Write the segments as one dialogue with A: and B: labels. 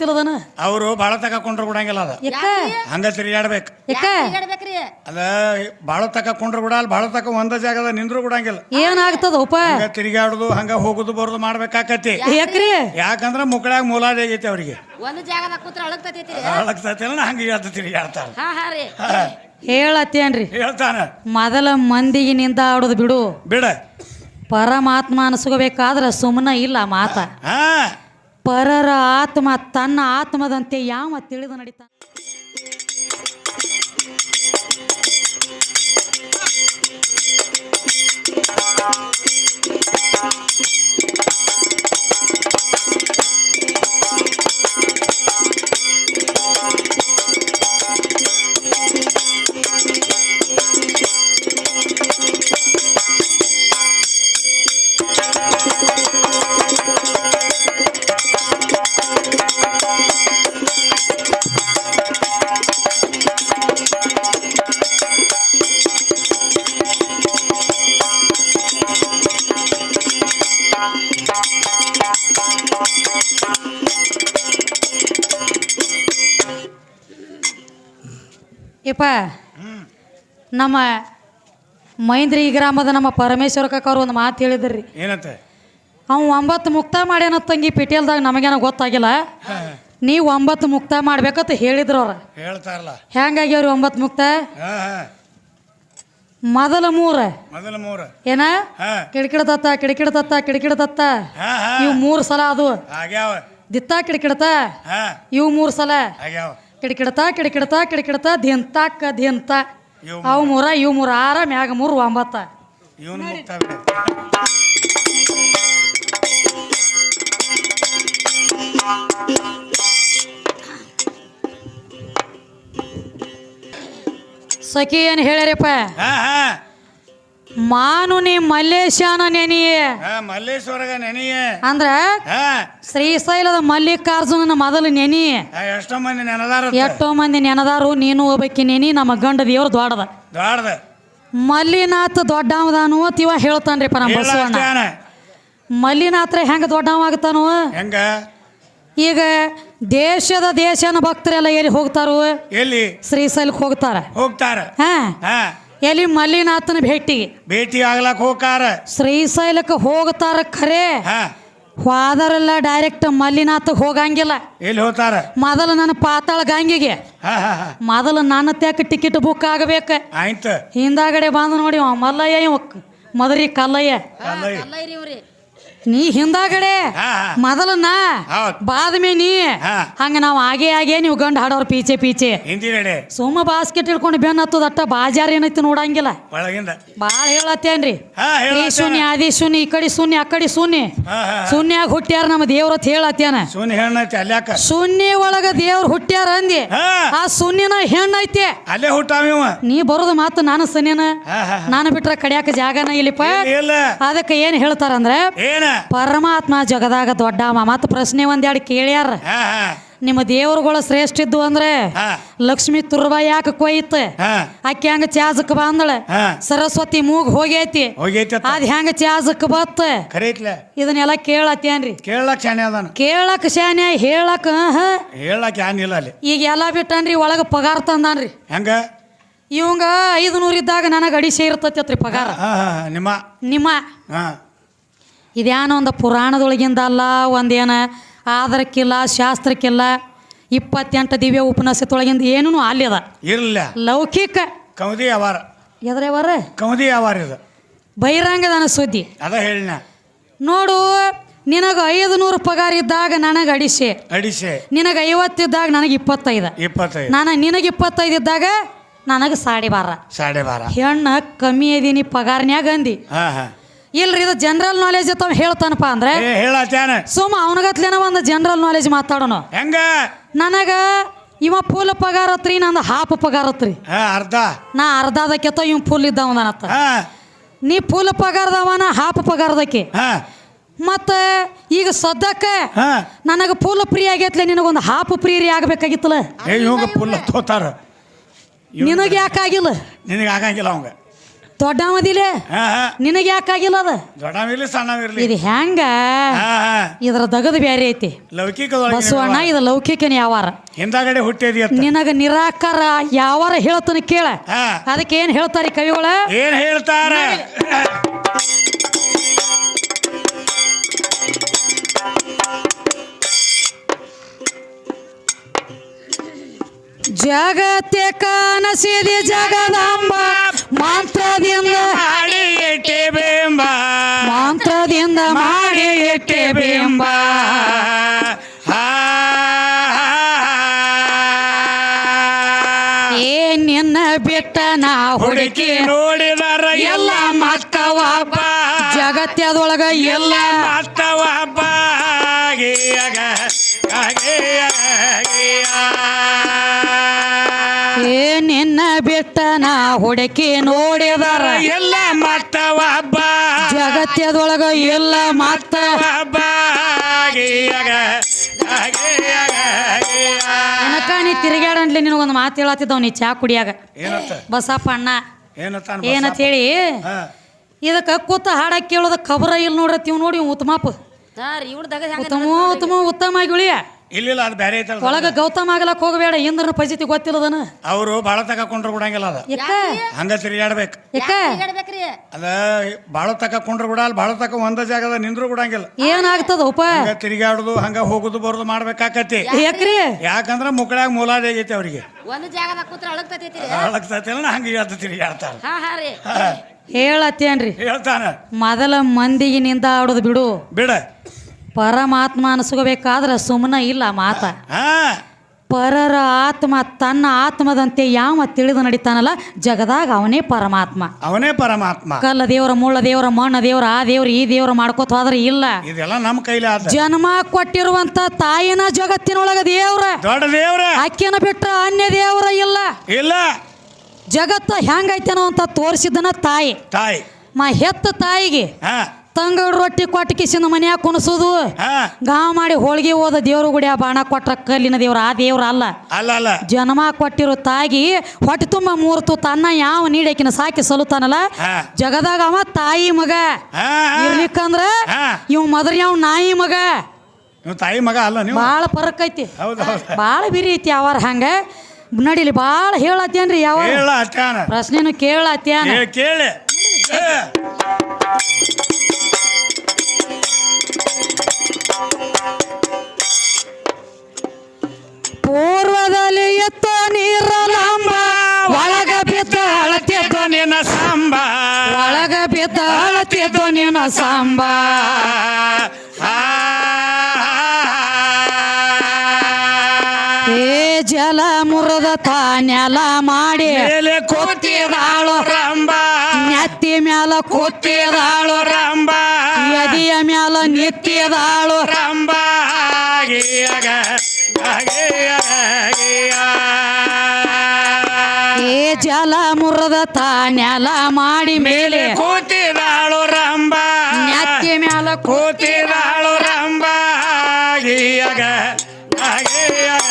A: ತಿಳದನ?
B: ಅವರು ಬಾಳ ತಕೊಂಡ್ರು ಬಿಡಂಗಿಲ್ಲ ಅದ.
A: ಯಾಕ?
B: ಹಂಗ ತಿರುಗಾಡ್ಬೇಕು
A: ಯಾಕ?
C: ಹೇಳ್ಬೇಕ್ರಿ
B: ಅದ ಬಾಳ ತಕೊಂಡ್ರು ಕೂಡ ಅಲ್ಲಿ ಬಾಳ ತಕ ಒಂದ ಜಾಗದ ನಿಂದ್ರು ಬಿಡಂಗಿಲ್ಲ.
A: ಏನಾಗ್ತದ ಉಪ?
B: ಹಂಗ ತಿರುಗಾಡುದು ಹಂಗ ಹೋಗುದು ಬರೋದು ಮಾಡ್ಬೇಕಾಕತಿ.
A: ಯಾಕ್ರಿ?
B: ಯಾಕಂದ್ರ ಮುಕ್ಕಳಾಗ ಮೂಲಾದಿ ಆಗೈತಿ ಅವ್ರಿಗೆ.
C: ಒಂದು ಜಾಗದಾಗ ಕೂತ್ರ ಅಳಗ್ತೈತಿ
B: ಹಂಗ ಹೇಳ್ತ ತಿರುಗಾಡ್ತಾರ
C: ಹಾ ಹಾ ರೀ.
A: ಹೇಳತ್ತೇನ್ರಿ?
B: ಹೇಳ್ತಾನ.
A: ಮೊದಲ ಮಂದಿಗೆ ನಿಂದ ಆಡುದು ಬಿಡು.
B: ಬಿಡ.
A: ಪರಮಾತ್ಮ ಅನ್ಸ್ಕೋಬೇಕಾದ್ರ ಸುಮ್ಮನ ಇಲ್ಲ ಮಾತಾ.
B: ಹಾ.
A: ಪರರ ಆತ್ಮ ತನ್ನ ಆತ್ಮದಂತೆ ಯಾವ ತಿಳಿದು ನಡೀತ ಇಪ್ಪ ನಮ್ಮ ಮೈಂದ್ರಿ ಗ್ರಾಮದ ನಮ್ಮ ಪರಮೇಶ್ವರ ಕಾಕವ್ರು ಒಂದು ಮಾತು ಹೇಳಿದ್ರಿ.
B: ಏನಂತ?
A: ಅವ್ ಒಂಬತ್ತು ಮುಕ್ತ ಮಾಡ್ಯಾನ ತಂಗಿ ಪಿಟೇಲ್ದಾಗ ನಮಗೇನ ಗೊತ್ತಾಗಿಲ್ಲ. ನೀವು ಒಂಬತ್ತು ಮುಕ್ತ ಮಾಡ್ಬೇಕಂತ ಹೇಳಿದ್ರು ಅವ್ರ.
B: ಹೇಳ್ತಾರಲ್ಲ.
A: ಹೆಂಗಾಗ್ಯಾವ್ರಿ ಒಂಬತ್ತು ಮುಕ್ತ? ಮೊದಲ ಮೂರ.
B: ಮೊದಲ ಮೂರ.
A: ಏನ? ಕಿಡಿಕಿಡತತ್ತ ಕಿಡಿಕಿಡತತ್ತ ಕಿಡಿಕಿಡತತ್ತ ಇವು ಮೂರು ಸಲ ಅದು. ದಿತ್ತ ಕಿಡಿಕಿಡತ. ಇವು ಮೂರು ಸಲ.
B: ಆಗ್ಯಾವ.
A: ಕಿಡಿಕಿಡತ ಕಿಡಕಿಡತಾ ಕಿಡಿಕಿಡತ ದಿಂತಾಕ ದಿಂತ
B: ಇವು
A: ಅವು ಮೂರ ಇವು ಮೂರ ಆರ ಮ್ಯಾಗ ಮೂರು ಒಂಬತ್ತ.
B: ಇವನು ಮುಕ್ತ
A: ಸಖಿ ಏನು ಹೇಳ್ಯಾರಪ್ಪ?
B: ಹಾ ಹಾ.
A: ಮಾನುನಿ ಮಲ್ಲೇಶನ ನೆನಿಯೇ.
B: ಮಲ್ಲೇಶ್ವರಗ ನೆನೆಯ.
A: ಅಂದ್ರ ಶ್ರೀಶೈಲದ ಮಲ್ಲಿಕಾರ್ಜುನನ ಮೊದಲು ನೆನಿ.
B: ಎಷ್ಟೋ ಮಂದಿ ನೆನದಾರ
A: ಎಷ್ಟೋ ಮಂದಿ ನೆನದಾರು ನೀನು ಹೋಗ್ಬೇಕಿ ನೆನಿ ನಮ್ಮ ಗಂಡ ದೇವ್ರು ದೊಡ್ಡದ.
B: ದೊಡ್ಡದ.
A: ಮಲ್ಲಿನಾಥ ದೊಡ್ಡವದಾನು ತಿವ ಹೇಳ್ತಾನ್ರಿಪ್ಪ ನಮ್ಮ ಬಸವಣ್ಣ. ಮಲ್ಲಿನಾಥ್ರೆ ಹೆಂಗ ದೊಡ್ಡವ ಆಗ್ತಾನು
B: ಹೆಂಗ
A: ಈಗ ದೇಶದ ದೇಶನ ಭಕ್ತರೆಲ್ಲ ಎಲ್ಲಿ ಹೋಗ್ತಾರು?
B: ಎಲ್ಲಿ?
A: ಶ್ರೀಶೈಲಕ್ಕೆ ಹೋಗ್ತಾರ.
B: ಹೋಗ್ತಾರ.
A: ಹಾ. ಎಲ್ಲಿ ಮಲ್ಲಿನಾಥನ ಭೇಟಿ.
B: ಭೇಟಿ ಆಗ್ಲಕ್ ಹೋಗಾರ
A: ಶ್ರೀಶೈಲಕ್ಕೆ ಹೋಗ್ತಾರ ಖರೆ.
B: ಹಾ.
A: ಹೋದರೆಲ್ಲ ಡೈರೆಕ್ಟ್ ಮಲ್ಲಿನಾಥ ಹೋಗಂಗಿಲ್ಲ.
B: ಎಲ್ಲಿ ಹೋಗ್ತಾರ?
A: ಮೊದಲು ನನ್ನ ಪಾತಾಳ ಗಂಗೆಗೆ.
B: ಹಾ ಹಾ ಹಾ.
A: ಮೊದಲು ನನ್ನ ತ್ಯಾಕ ಟಿಕೆಟ್ ಬುಕ್ ಆಗಬೇಕು.
B: ಆಯ್ತು.
A: ಹಿಂದಾಗಡೆ ಬಂದು ನೋಡಿ ಅವ ಮಲ್ಲಯ್ಯ ಇವ ಮೊದಲಿಗೆ ಮದರಿ ಕಲ್ಲಯ್ಯ. ನೀ ಹಿಂದಾಗಡೆ. ಮೊದಲು ನಾ. ಬಾದ್ಮೇ ನೀ. ಹಂಗ ನಾವು ಆಗೇ ಆಗೇ ನೀವು ಗಂಡ ಹಾಡೋರ್ ಪೀಚೆ ಪೀಚೆ. ಸುಮ್ಮ ಬಾಸ್ಕೆಟ್ ಹಿಡ್ಕೊಂಡು ಬೆನ್ ಹತ್ತದ ಅಟ್ಟ ಬಾಜಾರ್ ಏನೈತಿ ನೋಡಂಗಿಲ್ಲ. ಬಾಳ ಹೇಳತ್ತೇನ್ರಿ? ಈ ಶೂನ್ಯ ಆದಿ ಶೂನ್ಯ ಈ ಕಡೆ ಶೂನ್ಯ ಆ ಕಡೆ ಶೂನ್ಯ. ಶೂನ್ಯಾಗ ಹುಟ್ಟ್ಯಾರ ನಮ್ಮ ದೇವ್ರತ್ ಹೇಳತ್ತೇನ. ಶೂನ್ಯ ಒಳಗ ದೇವ್ರ ಹುಟ್ಟ್ಯಾರ ಅಂದಿ. ಆ ಶೂನ್ಯನ ಹೆಣ್ಣೈತೆ.
B: ಅಲ್ಲೇ ಹುಟ್ಟಾವ
A: ನೀ ಬರೋದು ಮಾತು ನಾನು ಸನ್ಯನ? ನಾನು ಬಿಟ್ರ ಕಡಿಯಾಕ ಜಾಗನ ಇಲ್ಲಿಪ್ಪ?
B: ಇಲ್ಲ
A: ಅದಕ್ಕೆ ಏನ್ ಹೇಳ್ತಾರಂದ್ರೆ ಪರಮಾತ್ಮ ಜಗದಾಗ ದೊಡ್ಡಮ್ಮ ಮತ್ ಪ್ರಶ್ನೆ ಒಂದೆರಡು ಕೇಳ್ಯಾರ.
B: ಹಾ ಹಾ.
A: ನಿಮ್ಮ ದೇವರುಗಳು ಶ್ರೇಷ್ಠ ಇದ್ದು ಅಂದ್ರೆ ಲಕ್ಷ್ಮಿ ತುರ್ಬ ಯಾಕೆ ಕೊಯ್ತ? ಆಕೆ ಹಂಗ ಚಾಜಕ್ ಬಂದಳ ಸರಸ್ವತಿ ಮೂಗ್ ಹೋಗೈತಿ. ಅದ್ ಹೆಂಗ ಚಾಜಕ್ ಬತ್ತ ಇದನ್ನೆಲ್ಲ ಕೇಳತ್ತೇನ್ರಿ?
B: ಕೇಳಕ್ ಶಾನೆ ಅದಾನ.
A: ಕೇಳಕ್ ಶಾನ್ಯ ಹೇಳಕ್.
B: ಹೇಳಕ್ ಏನಿಲ್ಲ ಅಲ್ಲಿ.
A: ಈಗ ಎಲ್ಲ ಬಿಟ್ಟನ್ರಿ ಒಳಗ ಪಗಾರ ತಂದಾನ್ರಿ.
B: ಹೆಂಗ?
A: ಇವಂಗ ಐದು ನೂರು ಇದ್ದಾಗ ನನಗೆ ಅಡಿ ಸೇರ್ತೈತಿ ಪಗಾರ.
B: ನಿಮ್ಮ.
A: ನಿಮ್ಮ.
B: ಹಾ.
A: ಇದ್ಯಾನೋ ಒಂದು ಪುರಾಣದೊಳಗಿಂದ ಅಲ್ಲ ಒಂದೇನ ಆಧಾರಕ್ಕಿಲ್ಲ ಶಾಸ್ತ್ರಕ್ಕಿಲ್ಲ ಇಪ್ಪತ್ತೆಂಟು ದಿವ್ಯ ಉಪನ್ಯಾಸದೊಳಗಿಂದ ಏನೂ ಅದ.
B: ಇರಲಿಲ್ಲ.
A: ಲೌಕಿಕ.
B: ಕೌದಿ ಅವಾರ
A: ಎದ್ರೇವರ
B: ಕೌದಿ ಅವಾರ ಇದು.
A: ಬಹಿರಂಗದನ ಸುದ್ದಿ.
B: ಅದ ಹೇಳಿನ.
A: ನೋಡು ನಿನಗೆ ಐದು ನೂರು ಪಗಾರ ಇದ್ದಾಗ ನನಗೆ ಅಡಿಸಿ.
B: ಅಡಿಸಿ.
A: ನಿನಗೆ ಐವತ್ತಿದ್ದಾಗ ನನಗೆ ಇಪ್ಪತ್ತೈದು.
B: ಇಪ್ಪತ್ತೈದು.
A: ನಾನು ನಿನಗೆ ಇಪ್ಪತ್ತೈದು ಇದ್ದಾಗ ನನಗೆ ಸಾಡಿ ಬಾರ
B: ಸಾಡಿ ಬಾರ
A: ಹೆಣ್ಣ ಕಮ್ಮಿ ಇದೀನಿ ಪಗಾರನ್ಯಾಗ ಅಂದಿ.
B: ಹಾಂ ಹಾ.
A: ಇಲ್ರಿ ಇದು ಜನರಲ್ ನಾಲೆಜ್ ಅಂತ ಹೇಳ್ತಾನಪ್ಪ ಅಂದ್ರೆ
B: ಏ ಹೇಳತ್ತಾನ
A: ಸುಮ್ಮ ಅವನಗತ್ಲೇನ ಒಂದು ಜನರಲ್ ನಾಲೆಜ್ ಮಾತಾಡೋಣ.
B: ಹೆಂಗ?
A: ನನಗ ಇವ ಫುಲ್ ಪಗಾರ ಹತ್ರಿ ನಂದು ಹಾಫ್ ಪಗಾರ ಹತ್ರಿ
B: ಹಾ ಅರ್ಧ.
A: ನಾ ಅರ್ಧದಕ್ಕೆತ ಇವ್ ಫುಲ್ ಇದ್ದಾವ ನನ್ನತ್ತ
B: ಹಾ.
A: ನೀ ಫುಲ್ ಪಗಾರದವ ನಾ ಹಾಫ್ ಪಗಾರದಕ್ಕೆ.
B: ಹಾ.
A: ಮತ್ತ ಈಗ ಸದ್ಯಕ್ಕೆ
B: ಹಾ.
A: ನನಗೆ ಫುಲ್ ಫ್ರೀ ಆಗೈತ್ಲೆ ನಿನಗೊಂದು ಹಾಫ್ ಫ್ರೀ ರೀ ಆಗ್ಬೇಕಾಗಿತ್ತಲ್ಲ?
B: ಏ ಇವಾಗ ಫುಲ್ ತೋತಾರ.
A: ನಿನಗೆ ಯಾಕಾಗಿಲ್ಲ?
B: ನಿನಗೆ ಆಗಂಗಿಲ್ಲ ಅವಂಗ.
A: ದೊಡ್ಡವದಿಲೆ ನಿನಗೆ ಯಾಕಾಗಿಲ್ಲ ಅದ?
B: ದೊಡ್ಡವಿರ್ಲಿ ಸಣ್ಣವಿರ್ಲಿ
A: ಇದು ಹೆಂಗ ಇದರ ದಗದ ಬ್ಯಾರೆ ಐತಿ.
B: ಲೌಕಿಕ
A: ಬಸವಣ್ಣ ಇದು ಲೌಕಿಕನ ಯಾವಾರ
B: ಹಿಂದಾಗಡೆ ಹುಟ್ಟಿದಿ
A: ನಿನಗ ನಿರಾಕಾರ ಯಾವಾರ ಹೇಳ್ತಾನೆ ಕೇಳ. ಅದಕ್ಕೆ ಏನ್ ಹೇಳ್ತಾರೆ ಕವಿಗಳ?
B: ಏನ್ ಹೇಳ್ತಾರ?
A: ಜಗತ್ತೆ ಕನಸಿದೆ ಜಗದಾಂಬ ಮಾಂತ್ರದಿಂದ
B: ಮಾಡಿ ಇಟ್ಟೆ ಬೇಂಬ
A: ಮಂತ್ರದಿಂದ ಮಾಡಿ ಇಟ್ಟೆ ಬಿಂಬ
B: ಏನಿನ್ನ
A: ಏ ನಿನ್ನ ಬಿಟ್ಟ ನಾ
B: ಹುಡುಕಿ ನೋಡಿದಾರ ಎಲ್ಲ ಮತ್ತವ
A: ಜಗತ್ತದೊಳಗ
B: ಎಲ್ಲ
A: ಎಲ್ಲ ಏ ನಿನ್ನ ಬಿಟ್ಟ ನಾ ಹುಡುಕಿ ನೋಡಿದಾರ.
B: ಎಲ್ಲ ಮತ್ತವ ಹಬ್ಬ
A: ಜಗತ್ಯದೊಳಗ ಎಲ್ಲ ಮತ್ತ.
B: ಹಬ್ಬ ಗೀಯಗ, ಗೀಯಗ, ಗೀಯ.
A: ನನಕ ನೀ ತಿರುಗಾಡಂಟ್ಲಿ ನಿನಗೊಂದು ಮಾತು ಹೇಳತ್ತಿದ್ದವ್ ನೀ ಚಾ ಕುಡಿಯಾಗ. ಬಸಪ್ಪ ಅಣ್ಣ.
B: ಏನತ್ತ
A: ಏನಂತ ಹೇಳಿ? ಇದಕ್ಕೆ ಕೂತ ಹಾಡ ಕೇಳೋದ ಖಬರ ಇಲ್ಲ ನೋಡ್ರಿ ಇವ್ ನೋಡಿ ಉತ್ತಮಪ್ಪ ಉತ್ತಮ ಉತ್ತಮ ಉತ್ತಮ ಆಗಿ ಗುಳಿಯ
B: ಇಲ್ಲಿಲ್ಲ ಅದು ಬೇರೆ ಐತಲ್ಲ
A: ಒಳಗ ಗೌತಮ ಆಗಲಕ್ ಹೋಗಬೇಡ ಇಂದ್ರನ ಪರಿಸ್ಥಿತಿ ಗೊತ್ತಿಲ್ಲದನ
B: ಅವರು ಭಾಳ ತಕ ಕೊಂಡ್ರು ಬಿಡಂಗಿಲ್ಲ ಅದ.
A: ಯಾಕ?
B: ಹಂಗ ತಿರುಗಾಡ್ಬೇಕು
A: ಯಾಕ?
C: ಹೇಳ್ಬೇಕ್ರಿ
B: ಅದ ಭಾಳ ತಕ ಕೊಂಡ್ರು ಬಿಡಲ್ಲ ಭಾಳ ತಕ ಒಂದ ಜಾಗದ ನಿಂದ್ರು ಬಿಡಂಗಿಲ್ಲ.
A: ಏನಾಗ್ತದ ಉಪ?
B: ಹಂಗ ತಿರುಗಾಡುದು ಹಂಗ ಹೋಗುದು ಬರುದು ಮಾಡ್ಬೇಕಾಕತಿ.
A: ಯಾಕ್ರಿ?
B: ಯಾಕಂದ್ರ ಮುಕ್ಕಳಾಗ ಮೂಲಾದಿ ಆಗೈತಿ ಅವ್ರಿಗೆ.
C: ಒಂದು ಜಾಗದಾಗ ಕೂತ್ರ ಅಳಗ್ತೈತಿ
B: ಅಳಗ್ತೈತಿಲ್ಲ ಹಂಗ ಹೇಳ್ತ ತಿರುಗಾಡ್ತಾರ
C: ಹಾ ಹಾ ರೀ.
A: ಹೇಳತ್ತೇನ್ರಿ?
B: ಹೇಳ್ತಾನ.
A: ಮೊದಲ ಮಂದಿಗೆ ನಿಂದ ಆಡೋದು ಬಿಡು.
B: ಬಿಡ.
A: ಪರಮಾತ್ಮ ಅನ್ಸ್ಕೋಬೇಕಾದ್ರ ಸುಮ್ಮನ ಇಲ್ಲ ಮಾತ. ಪರರ ಆತ್ಮ ತನ್ನ ಆತ್ಮದಂತೆ ಯಾವ ತಿಳಿದು ನಡೀತಾನಲ್ಲ ಜಗದಾಗ ಅವನೇ ಪರಮಾತ್ಮ.
B: ಅವನೇ ಪರಮಾತ್ಮ.
A: ಕಲ್ಲ ದೇವರ ಮುಳ್ಳ ದೇವರ ಮಣ್ಣ ದೇವರ ಆ ದೇವ್ರ ಈ ದೇವ್ರ ಮಾಡ್ಕೋತ ಹೋದ್ರೆ ಇಲ್ಲ.
B: ಇದೆಲ್ಲ ನಮ್ಮ ಕೈಲಿ ಆದ.
A: ಜನ್ಮ ಕೊಟ್ಟಿರುವಂತ ತಾಯಿನ ಜಗತ್ತಿನೊಳಗ ದೇವ್ರ
B: ದೊಡ್ಡ ದೇವ್ರ.
A: ಅಕ್ಕಿನ ಬಿಟ್ಟ ಅನ್ಯ ದೇವ್ರ ಇಲ್ಲ.
B: ಇಲ್ಲ.
A: ಜಗತ್ತ ಹೆಂಗೈತೇನೋ ಅಂತ ತೋರಿಸಿದನ ತಾಯಿ.
B: ತಾಯಿ.
A: ಮಾ ಹೆತ್ತ ತಾಯಿಗೆ
B: ಹಾ
A: ತಂಗಡ್ ರೊಟ್ಟಿ ಕೊಟ್ಟ ಕಿಸಿನ ಮನ್ಯಾಗ ಕುಣಸೋದು. ಗಾವ್ ಮಾಡಿ ಹೋಳಿಗೆ ಹೋದ ದೇವ್ರ ಗುಡಿ ಆ ಬಾಣ ಕೊಟ್ರ ಕಲ್ಲಿನ ದೇವ್ರ ಆ ದೇವ್ರ ಅಲ್ಲ.
B: ಅಲ್ಲ ಅಲ್ಲ.
A: ಜನ್ಮ ಕೊಟ್ಟಿರೋ ತಾಗಿ ಹೊಟ್ಟೆ ತುಂಬ ಮೂರು ತುತ್ತ ಅನ್ನ ಯಾವ ನೀಡಕಿನ ಸಾಕಿ ಸಲುತ್ತಾನಲ್ಲ.
B: ಹಾ.
A: ಜಗದಾಗ ಅವ ತಾಯಿ ಮಗ. ಇರ್ಲಿಕ್ಕಂದ್ರ ಇವ್ ಮದ್ರ ಯಾವ ನಾಯಿ ಮಗ.
B: ತಾಯಿ ಮಗ ಅಲ್ಲ ನೀವು?
A: ಬಾಳ ಫರಕ್ ಐತಿ. ಬಾಳ ಬಿರಿ ಐತಿ ಅವಾರ ಹಂಗ. ನಡಿಲಿ ಬಾಳ ಹೇಳತ್ತೇನ್ರಿ ಯಾವ ಪ್ರಶ್ನೆನು ಕೇಳತ್ತೇನ?
B: ಕೇಳಿ. ಸಾಂಬ
A: ಏ ಜಲ ಮುರದ ತಾನೆಲ ಮಾಡಿ
B: ಕೂತಿದಾಳು ರಂಬ
A: ನೆತ್ತಿ ಮ್ಯಾಲ ಕೂತಿದಾಳು
B: ಕೂತಿದಾಳು ರಂಬ
A: ನದಿಯ ಮ್ಯಾಲ ನಿತ್ತಿದಾಳು
B: ರಂಬ
A: ಜಲ ಮುರದ ತಾನೆಲ ಮಾಡಿ ಮೇಲೆ
B: ಕೂತಿದಾಳು ರಂಬ
A: ನೆತ್ತಿ ಮ್ಯಾಲ
B: ಕೂತಿದಾಳು ರಂಬ ಗೀಯಗ, ಗೀಯಗ,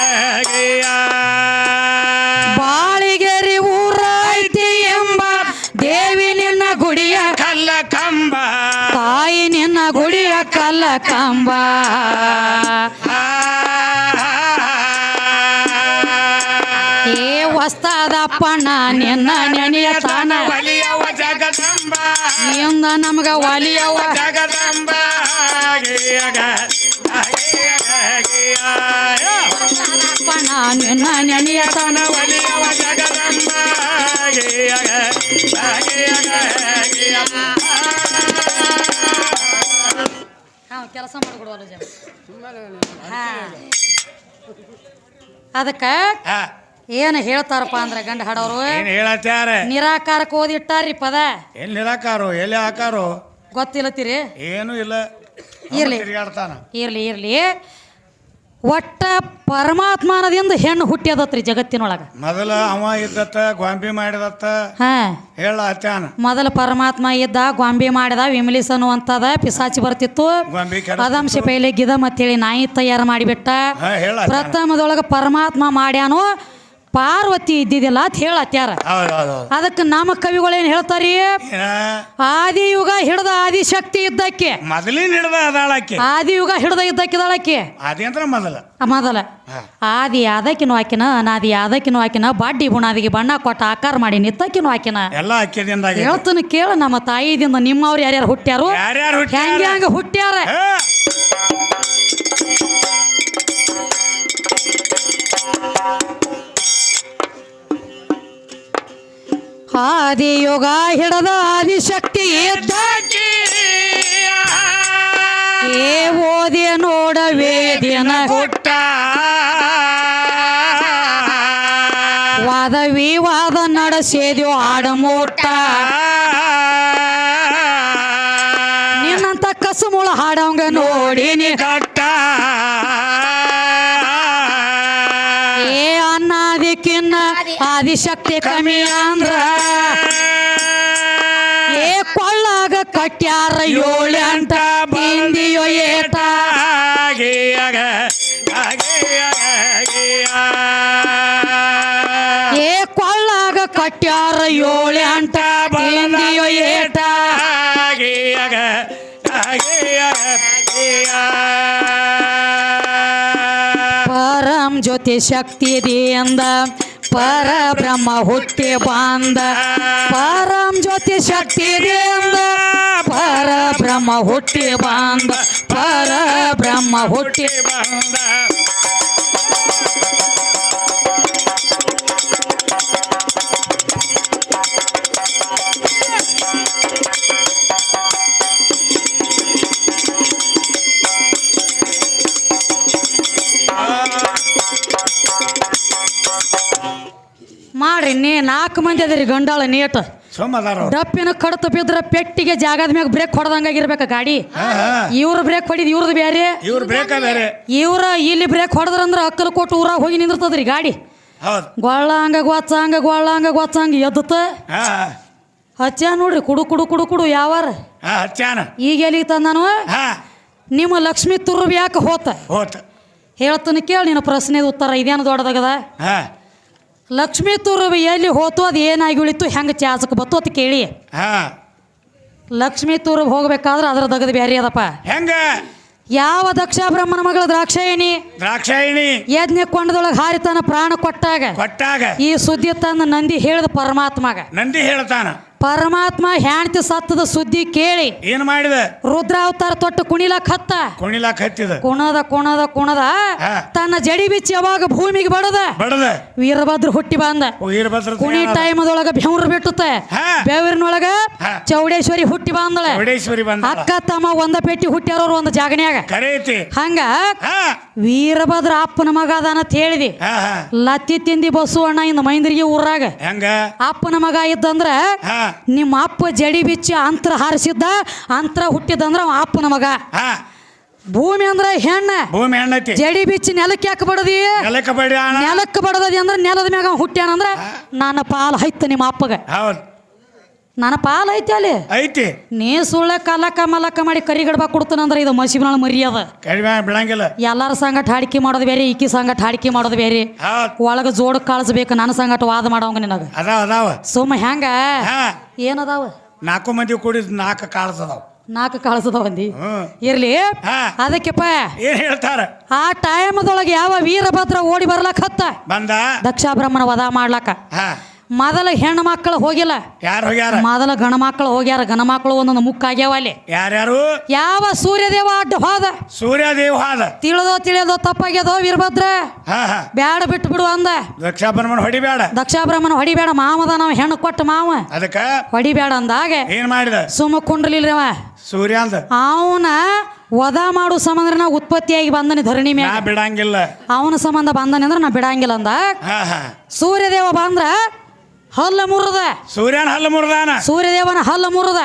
B: ಗೀಯ.
A: ಬಾಳಿಗೆರಿ ಊರ ಐತಿ ಎಂಬ ದೇವಿ ನಿನ್ನ ಗುಡಿಯ
B: ಕಲ್ಲ ಕಂಬ.
A: ತಾಯಿ ನಿನ್ನ ಗುಡಿಯ ಕಲ್ಲ ಕಂಬ. ಏ ವಸ್ತಾದಪ್ಪಣ್ಣ ನಿನ್ನ ನೆನೆಯ ತಾನ.
B: ಒಲಿಯವ ಜಗದಂಬ.
A: ನಿಂದ ನಮಗ ಒಲಿಯವ.
B: ಜಗದಂಬ.
A: ಅಪ್ಪಣ್ಣ ನಿನ್ನ ನೆನೆಯ ತಾನ.
B: ಒಲಿಯವ ಜಗದಂಬ.
A: ಕೆಲಸ ಮಾಡಿಕೊಡುವಲ್ಲ ಜನ ಅದಕ್ಕ
B: ಹಾ,
A: ಏನು ಹೇಳ್ತಾರಪ್ಪ ಅಂದ್ರೆ ಗಂಡ ಹಾಡೋರು?
B: ಏನ್ ಹೇಳತ್ಯಾರ?
A: ನಿರಾಕಾರಕ್ಕೆ ಓದಿಟ್ಟಾರಿ ಪದ.
B: ಏನ್ ನಿರಾಕಾರು ಎಲ್ಲಿ ಹಾಕಾರು
A: ಗೊತ್ತಿಲ್ಲತ್ತೀರಿ?
B: ಏನು ಇಲ್ಲ.
A: ಇರ್ಲಿ.
B: ತಿರುಗಾಡ್ತಾನ.
A: ಇರ್ಲಿ ಇರ್ಲಿ. ಒಟ್ಟ ಪರಮಾತ್ಮನದಿಂದ ಹೆಣ್ಣು ಹುಟ್ಟ್ಯದತ್ರಿ ಜಗತ್ತಿನೊಳಗ.
B: ಮೊದಲ ಅವ ಇದ್ದತ್ತ ಗೊಂಬಿ ಮಾಡಿದತ್ತ.
A: ಹಾ.
B: ಹೇಳ
A: ಮೊದಲ ಪರಮಾತ್ಮ ಇದ್ದ ಗೊಂಬೆ ಮಾಡಿದ ವಿಮಲಿಸ್ ಅನ್ನುವಂಥದ ಪಿಸಾಚಿ ಬರ್ತಿತ್ತು.
B: ಗೊಂಬಿ ಕೆಡ
A: ಅದಂಶ ಪೈಲೆ ಗಿದ ಮತ್ತೇಳಿ ನಾಯಿ ತಯಾರು ಮಾಡಿಬಿಟ್ಟ.
B: ಹಾ ಹೇಳ
A: ಪ್ರಥಮದೊಳಗ ಪರಮಾತ್ಮ ಮಾಡ್ಯಾನು. ಪಾರ್ವತಿ ಇದ್ದಿದ್ದಿಲ್ಲ ಅಂತ ಹೇಳತ್ಯಾರ ಅದಕ್ಕೆ ನಮ್ಮ ಕವಿಗಳೇನು ಹೇಳ್ತಾರಿ?
B: ಯುಗ
A: ಆದಿಯುಗ ಹಿಡ್ದ ಆದಿಶಕ್ತಿ ಇದ್ದಕ್ಕೆ.
B: ಮೊದಲಿನ ಹಿಡ್ದ ಅದಾಳಕ್ಕೆ.
A: ಆದಿಯುಗ ಹಿಡ್ದ ಇದ್ದಕ್ಕಿದಾಳಕ್ಕೆ
B: ಅದೇ ಅಂತ ಮೊದಲ.
A: ಮೊದಲ. ಆದಿ ಅದಕ್ಕಿನ ಹಾಕಿನ ಅನಾದಿ ಅದಕ್ಕಿನ ಹಾಕಿನ ಬಾಡ್ಡಿ ಬುಣಾದಿಗೆ ಬಣ್ಣ ಕೊಟ್ಟ ಆಕಾರ ಮಾಡಿ ನಿತ್ತಕ್ಕಿನ ಹಾಕಿನ
B: ಎಲ್ಲ
A: ಹೇಳ್ತಾನೆ ಕೇಳ ನಮ್ಮ ತಾಯಿದಿಂದ ನಿಮ್ಮವ್ರು ಯಾರ್ಯಾರು ಹುಟ್ಟ್ಯಾರು?
B: ಯಾರ್ಯಾರು ಹುಟ್ಟ್ಯಾರ?
A: ಹೆಂಗ ಹೆಂಗ ಹುಟ್ಟ್ಯಾರ ಆದಿಯುಗ ಹಿಡದ ಆದಿಶಕ್ತಿ ಏ ಓದಿ ನೋಡ ವೇದಿಯನ
B: ಹುಟ್ಟ
A: ವಾದ ವಿವಾದ ನಡೆಸಿದ್ಯೋ ಆಡಮೋಟ ಆದಿಶಕ್ತಿ ಕಮ್ಮಿ ಅಂದ್ರ. ಏ ಕೊಳ್ಳಾಗ ಕಟ್ಯಾರ ಏಳು ಅಂಟ ಹಿಂದಿಯೋ ಏಟ ಏ ಕೊಳ್ಳಾಗ ಕಟ್ಯಾರ ಏಳು ಅಂಟ ಹಿಂದಿಯೋ ಏಟ ಪರಂ ಜ್ಯೋತಿ ಶಕ್ತಿ ದೇಂದ ಪರ ಬ್ರಹ್ಮ ಹುಟ್ಟಿ ಬಾಂದ. ಪರಂ ಜ್ಯೋತಿ ಶಕ್ತಿ ಪರ ಬ್ರಹ್ಮ ಹುಟ್ಟಿ ಬಾಂದ. ಪರ ಬ್ರಹ್ಮ ಹುಟ್ಟಿ ಮಾಡ್ರಿ ನಾಲ್ಕು ಮಂದಿ ಅದಿರಿ ಗಂಡಾಳ ನೀಟ್. ಡಪ್ಪಿನ ಕಡತ ಬಿದ್ರ ಪೆಟ್ಟಿಗೆ ಜಾಗದ ಮ್ಯಾಗ ಬ್ರೇಕ್ ಹೊಡೆದಂಗಾಗಿರ್ಬೇಕ ಗಾಡಿ. ಇವ್ರ ಬ್ರೇಕ್ ಹೊಡಿದ್ ಇವ್ರದ್ದು ಬೇರೆ
B: ಇವ್ರು ಬ್ರೇಕ ಬೇರೆ
A: ಇವ್ರ ಇಲ್ಲಿ ಬ್ರೇಕ್ ಹೊಡೆದ್ರಂದ್ರ ಅಕ್ಕಲ ಕೊಟ್ಟು ಊರಾಗ ಹೋಗಿ ನಿಂದಿರ್ತದ್ರಿ ಗಾಡಿ. ಗೊಳ್ಳ ಹಂಗ ಗೊಚ್ಚ ಹಂಗ ಗೊಳ್ಳ ಹಂಗ ಗೊಚ್ಚ ಹಂಗ ಎದ್ದತ್ತ.
B: ಹಾ
A: ಹಚ್ಚ ನೋಡ್ರಿ ಕುಡು ಕುಡು ಕುಡು ಕುಡು ಯಾವಾರ. ಈಗ ಎಲ್ಲಿಗೆ ತಂದಾನು ನಿಮ್ಮ ಲಕ್ಷ್ಮಿ ತುರ್ಬ್ ಯಾಕೆ ಹೋತ?
B: ಹೋತ.
A: ಹೇಳ್ತಾನೆ ಕೇಳಿ ನಿನ್ನ ಪ್ರಶ್ನೆದ ಉತ್ತರ ಇದೇನು ದೊಡ್ಡದಾಗದ? ಲಕ್ಷ್ಮೀ ತೂರು ಎಲ್ಲಿ ಹೋತು ಅದು ಏನಾಗಿ ಉಳಿತು ಹೆಂಗೆ ಚಾಸಕ್ಕೆ ಬತ್ತು ಅಂತ ಕೇಳಿ.
B: ಹಾ.
A: ಲಕ್ಷ್ಮೀ ತೂರು ಹೋಗ್ಬೇಕಾದ್ರೆ ಅದ್ರ ದಗದ ಬ್ಯಾರಿ ಅದಪ್ಪ.
B: ಹೆಂಗ?
A: ಯಾವ ದಕ್ಷ ಬ್ರಹ್ಮನ ಮಗಳ ದ್ರಾಕ್ಷಾಯಿಣಿ?
B: ದ್ರಾಕ್ಷಾಯಿಣಿ.
A: ಯಜ್ಞ ಕೊಂಡದೊಳಗೆ ಹಾರಿತನ ಪ್ರಾಣ ಕೊಟ್ಟಾಗ
B: ಕೊಟ್ಟಾಗ.
A: ಈ ಸುದ್ದಿ ತಂದ ನಂದಿ ಹೇಳಿದ ಪರಮಾತ್ಮಗ.
B: ನಂದಿ ಹೇಳ್ತಾನ.
A: ಪರಮಾತ್ಮ ಹೆಂಡತಿ ಸತ್ತದ ಸುದ್ದಿ ಕೇಳಿ
B: ಏನ್ ಮಾಡಿದ?
A: ರುದ್ರಾವತಾರ ತೊಟ್ಟು ಕುಣಿಲಕ್ ಹತ್ತ.
B: ಕುಣಿಲಾಕ್ ಹತ್ತಿದ.
A: ಕುಣದ ಕುಣದ ಕುಣದ. ತನ್ನ ಜಡಿ ಬಿಚ್ಚಿ ಯಾವಾಗ ಭೂಮಿಗೆ ಬಡದ?
B: ಬಡದ.
A: ವೀರಭದ್ರ ಹುಟ್ಟಿ ಬಂದ.
B: ವೀರಭದ್ರ
A: ಕುಣಿ ಟೈಮದೊಳಗ ಬೆವ್ರ ಬಿಟ್ಟುತ್ತೆ. ಬೆವ್ರಿನೊಳಗ ಚೌಡೇಶ್ವರಿ ಹುಟ್ಟಿ ಬಂದಳೆ.
B: ಚೌಡೇಶ್ವರಿ ಬಂದ
A: ಅಕ್ಕ ತಮ್ಮ ಒಂದ ಪೆಟ್ಟಿ ಹುಟ್ಟಿರೋರು ಒಂದು ಜಾಗನ್ಯಾಗ.
B: ಕರೆಯತಿ
A: ಹಂಗ ವೀರಭದ್ರ ಅಪ್ಪನ ಮಗ ಅದಾನ ಅಂತ ಹೇಳಿದಿ. ಲತ್ತಿ ತಿಂದಿ ಬಸವಣ್ಣ ಇಂದ ಮೈಂದ್ರಿಗೆ ಊರಾಗ.
B: ಹೆಂಗ?
A: ಅಪ್ಪನ ಮಗ ಇದ್ದಂದ್ರ ನಿಮ್ಮ ಅಪ್ಪ ಜಡಿ ಬಿಚ್ಚಿ ಅಂತ್ರ ಹಾರಿಸಿದ್ದ ಅಂತ್ರ ಹುಟ್ಟಿದಂದ್ರ ಅವ ಅಪ್ಪನ ಮಗ.
B: ಹಾ.
A: ಭೂಮಿ ಅಂದ್ರ ಹೆಣ್ಣ.
B: ಭೂಮಿ ಹೆಣ್ಣೈತಿ.
A: ಜಡಿ ಬಿಚ್ಚಿ ನೆಲಕ್ಕೆ ಯಾಕೆ ಬಡದಿ?
B: ನೆಲಕ್ಕೆ ಬಡದಿ
A: ನೆಲಕ್ಕೆ ಅಂದ್ರೆ ನೆಲದ ಮ್ಯಾಗ ಹುಟ್ಟ್ಯಾನಂದ್ರ ನನ್ನ ಪಾಲ್ ಹೈತ ನಿಮ್ಮ ಅಪ್ಪಗ.
B: ಹೌದ್.
A: ನನ್ನ ಪಾಲ್ ಐತಿ ಅಲ್ಲಿ.
B: ಐತಿ.
A: ನೀ ಸುಳ್ಳ ಕಲಕ ಮಲಕ ಮಾಡಿ ಕರಿಗಡ್ಬ ಕೊಡ್ತಾನಂದ್ರ ಇದು ಮಸಿಬಿನ ಮರಿ ಅದ
B: ಕಡಿಮೆ ಬಿಡಂಗಿಲ್ಲ.
A: ಎಲ್ಲಾರ ಸಂಗಟ ಹಾಡಿಕೆ ಮಾಡೋದು ಬೇರೆ ಈಕಿ ಸಂಗಟ ಹಾಡಿಕೆ ಮಾಡೋದು ಬೇರೆ. ಒಳಗ ಜೋಡ್ ಕಳಿಸ್ಬೇಕು ನನ್ನ ಸಂಗಟ ವಾದ ಮಾಡೋಂಗ ನಿನಗ.
B: ಅದಾವ ಅದಾವ.
A: ಸುಮ್ಮ ಹೆಂಗ ಏನದಾವ?
B: ನಾಲ್ಕು ಮಂದಿ ಕೂಡಿ ನಾಲ್ಕು ಕಾಳ್ಸದಾವ
A: ನಾಲ್ಕು ಕಳಿಸದವಂದಿ
B: ಬಂದಿ
A: ಇರ್ಲಿ. ಅದಕ್ಕೆಪ್ಪ
B: ಏನ್ ಹೇಳ್ತಾರ?
A: ಆ ಟೈಮದೊಳಗೆ ಯಾವ ವೀರಭದ್ರ ಓಡಿ ಬರ್ಲಕ್ ಹತ್ತ?
B: ಬಂದ?
A: ದಕ್ಷಾಬ್ರಹ್ಮನ ವಧ ಮಾಡ್ಲಕ್ಕ. ಮೊದಲ ಹೆಣ್ಣು ಮಕ್ಕಳು ಹೋಗಿಲ್ಲ.
B: ಯಾರು ಹೋಗ್ಯಾರ?
A: ಮೊದಲ ಗಣ ಮಕ್ಕಳು ಹೋಗ್ಯಾರ. ಗಣ ಮಕ್ಕಳು ಒಂದೊಂದು ಮುಕ್ಕಾಗ್ಯಾವ ಅಲ್ಲಿ.
B: ಯಾರ್ಯಾರು?
A: ಯಾವ ಸೂರ್ಯದೇವ ಅಡ್ಡ ಹೋದ?
B: ಸೂರ್ಯದೇವ ಹಾದ.
A: ತಿಳಿದೋ ತಿಳಿಯೋದೋ ತಪ್ಪಾಗ್ಯದೋ ವೀರಭದ್ರ? ಬ್ಯಾಡ ಬಿಟ್ಟು ಬಿಡು ಅಂದ.
B: ದಕ್ಷಾಬ್ರಹ್ಮನ್ ಹೊಡಿಬೇಡ.
A: ದಕ್ಷಾಬ್ರಹ್ಮನ್ ಹೊಡಿಬೇಡ. ಮಾವದ ನಾವು ಹೆಣ್ಣು ಕೊಟ್ಟ ಮಾವ.
B: ಅದಕ್ಕ
A: ಹೊಡಿಬೇಡ ಅಂದಾಗ
B: ಏನ್ ಮಾಡಿದ?
A: ಸುಮ್ಮ ಕುಂಡ್ರಲಿಲ್ರಿ ಅವ.
B: ಸೂರ್ಯ ಅಂದ.
A: ಅವನ ವಧ ಮಾಡು ಸಂಬಂಧ ನಾ ಉತ್ಪತ್ತಿಯಾಗಿ ಬಂದನಿ ಧರಣಿ
B: ಮೇಲೆ
A: ಮ್ಯಾಗ
B: ಬಿಡಂಗಿಲ್ಲ.
A: ಅವನ ಸಂಬಂಧ ಬಂದನೆ ಅಂದ್ರೆ ನಾ ಬಿಡಂಗಿಲ್ಲ ಅಂದ. ಸೂರ್ಯದೇವ ಬಂದ್ರ ಹಲ್ಲ ಮುರದ.
B: ಸೂರ್ಯನ ಹಲ್ಲ ಮುರಿದಾನ?
A: ಸೂರ್ಯದೇವನ ಹಲ್ಲ ಮುರದ.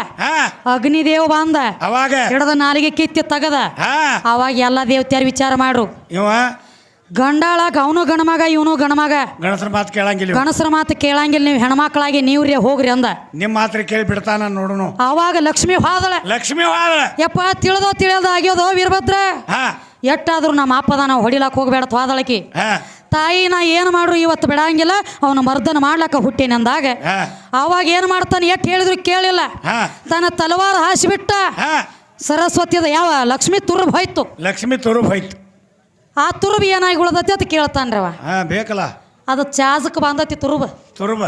A: ಅಗ್ನಿದೇವ ಬಂದ.
B: ಅವಾಗ?
A: ಹಿಡದ ನಾಲಿಗೆ ಕಿತ್ತಿ ತಗದ. ಅವಾಗ ಎಲ್ಲ ದೇವತ್ಯಾರ ವಿಚಾರ ಮಾಡ್ರು.
B: ಇವ?
A: ಗಂಡಾಳ ಅವನು ಗಣಮಗ ಇವನು ಗಣಮಗ.
B: ಗಣಸರ ಮಾತು ಕೇಳಂಗಿಲ್ಲ.
A: ಗಣಸರ ಮಾತು ಕೇಳಂಗಿಲ್ಲ ನೀವು. ಹೆಣ್ಮಕ್ಳಾಗಿ ನೀವ್ರಿ ಹೋಗ್ರಿ ಅಂದ.
B: ನಿಮ್ ಮಾತ್ರ ಕೇಳಿ ಬಿಡ್ತಾನ ನೋಡುನು.
A: ಅವಾಗ ಲಕ್ಷ್ಮಿ ಹಾದಳ.
B: ಲಕ್ಷ್ಮಿ ಹಾದಳ?
A: ಯಪ್ಪ ತಿಳಿದೋ ತಿಳಿಯೋದು ಆಗ್ಯೋದೋ ವೀರಭದ್ರ?
B: ಹಾ.
A: ಎಟ್ಟಾದ್ರೂ ನಮ್ಮ ಅಪ್ಪದ ನಾವು ಹೊಡಿಲಾಕ್ ಹೋಗ್ಬೇಡ ಹೋದಳಕಿ
B: ಹಾ.
A: ತಾಯಿ ನಾ ಏನು ಮಾಡ್ರು ಇವತ್ತು ಬಿಡಂಗಿಲ್ಲ ಅವನ ಮರ್ದನ ಮಾಡ್ಲಕ್ಕ ಹುಟ್ಟೇನೆ ಅಂದಾಗ. ಅವಾಗ ಏನು ಮಾಡ್ತಾನೆ ಎಷ್ಟು ಹೇಳಿದ್ರು ಕೇಳಿಲ್ಲ. ತನ್ನ ತಲವಾರ ಹಾಸಿಬಿಟ್ಟ
B: ಹಾ.
A: ಸರಸ್ವತಿದ ಯಾವ ಲಕ್ಷ್ಮಿ ತುರುಬ್ ಹೋಯ್ತು.
B: ಲಕ್ಷ್ಮಿ ತುರುಬ್ ಹೋಯ್ತು.
A: ಆ ತುರುಬ್ ಏನಾಗಿ ಉಳ್ದತಿ ಅಂತ ಕೇಳ್ತಾನ್ರಿ ಅವ
B: ಹಾ ಬೇಕಲ್ಲ.
A: ಅದು ಚಾಜಕ್ ಬಂದತಿ ತುರುಬ
B: ತುರುಬ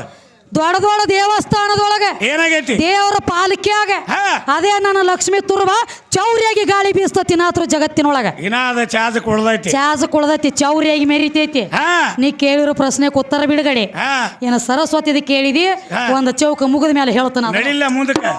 A: ದೊಡ್ಡ ದೊಡ್ಡ ದೇವಸ್ಥಾನದೊಳಗೆ.
B: ಏನಾಗೈತಿ?
A: ದೇವರ ಪಾಲಿಕೆಯಾಗ. ಅದೇ ನನ್ನ ಲಕ್ಷ್ಮಿ ತುರ್ವ ಚೌರಿಯಾಗಿ ಗಾಳಿ ಬೀಸ್ತತಿ ನಾತ್ರ ಜಗತ್ತಿನೊಳಗ.
B: ಇನ್ನ ಚಾಜು ಕೊಡ್ದೈತಿ.
A: ಚಾಜ ಕುಳ್ದೈತಿ ಚೌರಿಯಾಗಿ ಮೆರಿತೈತಿ. ನೀ ಕೇಳಿರೋ ಪ್ರಶ್ನೆಗೆ ಉತ್ತರ ಬಿಡುಗಡೆ. ಏನ ಸರಸ್ವತಿ ಕೇಳಿದಿ. ಒಂದು ಚೌಕ ಮುಗಿದ ಮೇಲೆ ಹೇಳ್ತಾನ
B: ಮುಂದಕ್ಕೆ.